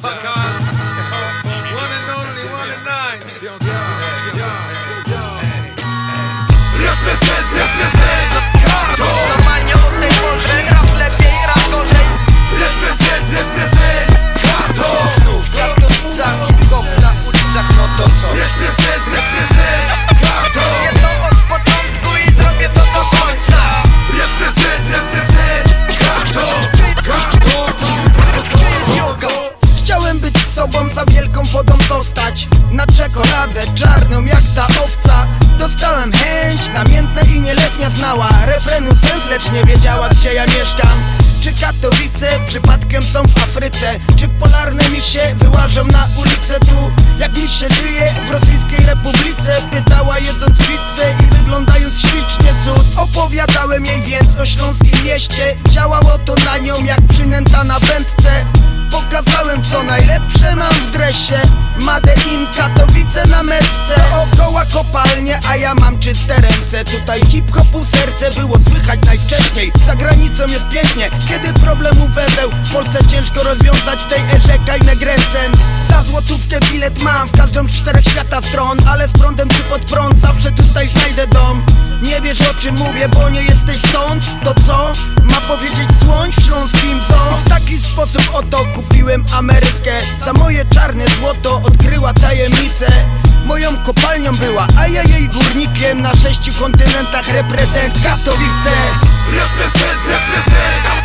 Motherfucker. One and only, one and nine. Represent, represent. Za wielką wodą zostać. Na czekoladę czarną jak ta owca? Dostałem chęć, namiętna i nieletnia znała. Refrenu sens, lecz nie wiedziała gdzie ja mieszkam. Czy Katowice przypadkiem są w Afryce? Czy polarne misie wyłażą na ulicę tu? Jak mi się żyje w Rosyjskiej Republice? Pytała jedząc pizzę i wyglądając ślicznie cud. Opowiadałem jej więc o śląskim mieście. Działało to na nią jak przynęta na wędce Pokazałem co najlepsze mam w dresie. Made in Katowice na metce. Okoła kopalnie, a ja mam czyste ręce. Tutaj hip-hopu serce było słychać najwcześniej. Za granicą jest pięknie, kiedy problemu węzeł W Polsce ciężko rozwiązać w tej erze kajne gręcen Za złotówkę bilet mam w każdą z czterech świata stron Ale z prądem czy pod prąd zawsze tutaj znajdę dom. Nie wiesz o czym mówię, bo nie jesteś stąd. To co? Ma powiedzieć słoń w śląskim zoo sposób oto kupiłem Amerykę. Za moje czarne złoto odkryła tajemnicę. Moją kopalnią była, a ja jej górnikiem Na sześciu kontynentach reprezent Katowice. Represent, represent.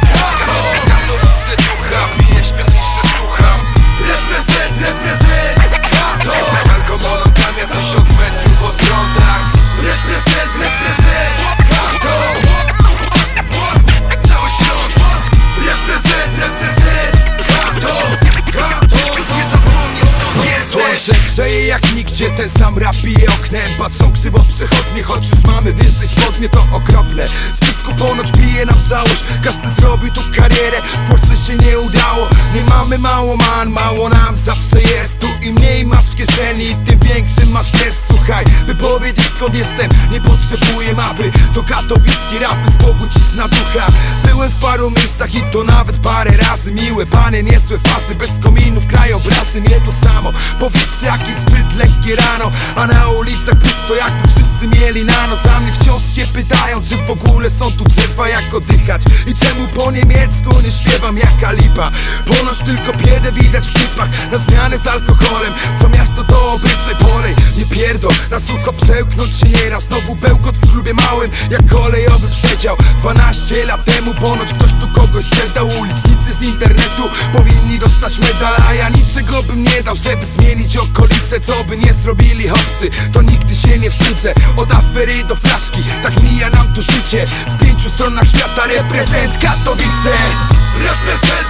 Grzeje jak nigdzie, ten sam rap oknem. Patrzą krzywo przechodnie, choć już mamy wyżej spodnie To okropne, z pysku ponoć bije nam całość. Każdy zrobił tu karierę, w Polsce się nie udało. Nie mamy mało man, mało nam zawsze jest Tu im mniej masz w kieszeni, skąd jestem, nie potrzebuję mapy. To katowicki rapy, z Bogu cisna ducha. Byłem w paru miejscach i to nawet parę razy. Miłe panie, niezłe fasy, bez kominów, krajobrazy. Nie to samo, powietrze jakieś zbyt lekkie rano. A na ulicach pusto jakby wszyscy mieli na noc. A mnie wciąż się pytają, czy w ogóle są tu drzewa jak oddychać. I czemu po niemiecku nie śpiewam jaka lipa Ponoć tylko biedę widać w klipach Na zmianę z alkoholem, co miasto to obyczaj Polej, na sucho przełknąć się nieraz. Znowu bełkot w klubie małym, jak kolejowy przedział. 12 lat temu ponoć ktoś tu kogoś sprzedał. Ulicznicy z internetu powinni dostać medal A ja niczego bym nie dał, żeby zmienić okolice. Co by nie zrobili chłopcy, to nigdy się nie wstydzę. Od afery do flaszki, tak mija nam tu życie. W pięciu stronach świata reprezent Katowice Represent,